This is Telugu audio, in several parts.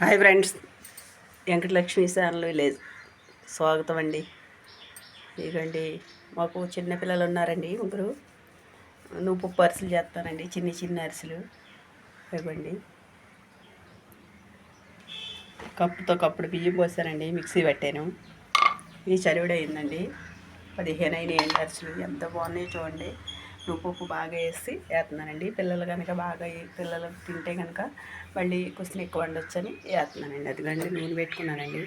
Hi friends. Venkatalakshmi channel village స్వాగతం అండి. ఇదిగోండి మాకు చిన్న పిల్లలు ఉన్నారండి ముగ్గురు. నువ్వు పప్పు అరిసెలు చేస్తానండి చిన్ని చిన్న అరిసెలు. ఇవ్వండి. కప్పుతో కప్పుడు బియ్యం పోసానండి మిక్సీ పెట్టాను. ఈ చరివిడ అయిందండి. పదిహేను అయినాయండి అరిసెలు. ఎంత బాగున్నాయో చూడండి. నువ్వుపప్పు బాగా వేసి వేస్తున్నానండి. పిల్లలు కనుక బాగా పిల్లలు తింటే కనుక మళ్ళీ కొంచెం ఎక్కువ వండొచ్చని వేస్తున్నానండి. అదిగండి నూనె పెట్టుకున్నానండి.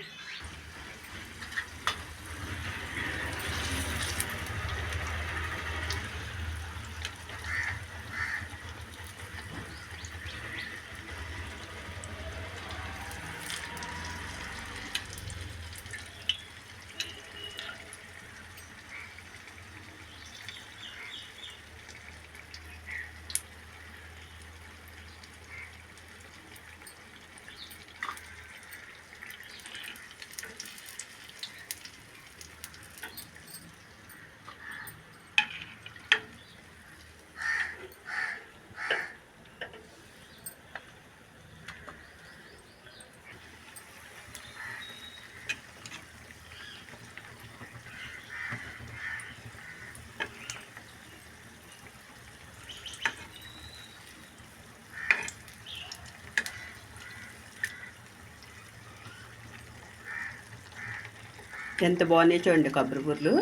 ఎంత బాగున్నాయి చూడండి కొబ్బరి బూరలు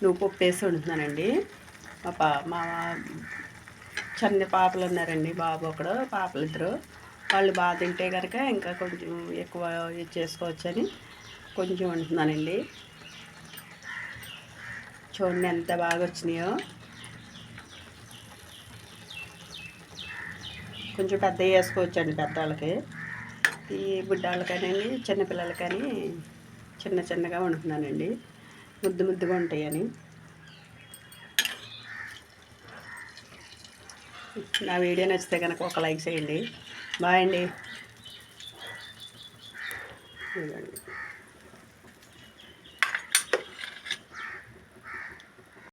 నువ్వు పప్పు వేసి ఉంటున్నానండి మా పా మా చిన్న పాపలు ఉన్నారండి బాబు ఒకడు పాపలు ఇద్దరు. వాళ్ళు బాగా తింటే కనుక ఇంకా కొంచెం ఎక్కువ ఇది చేసుకోవచ్చని కొంచెం ఉంటున్నానండి చూడండి ఎంత బాగా వచ్చినాయో. కొంచెం పెద్ద వేసుకోవచ్చండి పెద్దవాళ్ళకి. ఈ బుడ్డాళ్ళకనండి చిన్నపిల్లలకని చిన్న చిన్నగా వండుతున్నానండి. ముద్దు ముద్దుగా ఉంటాయని. నా వీడియో నచ్చితే కనుక ఒక లైక్ చేయండి. బాయ్ అండి.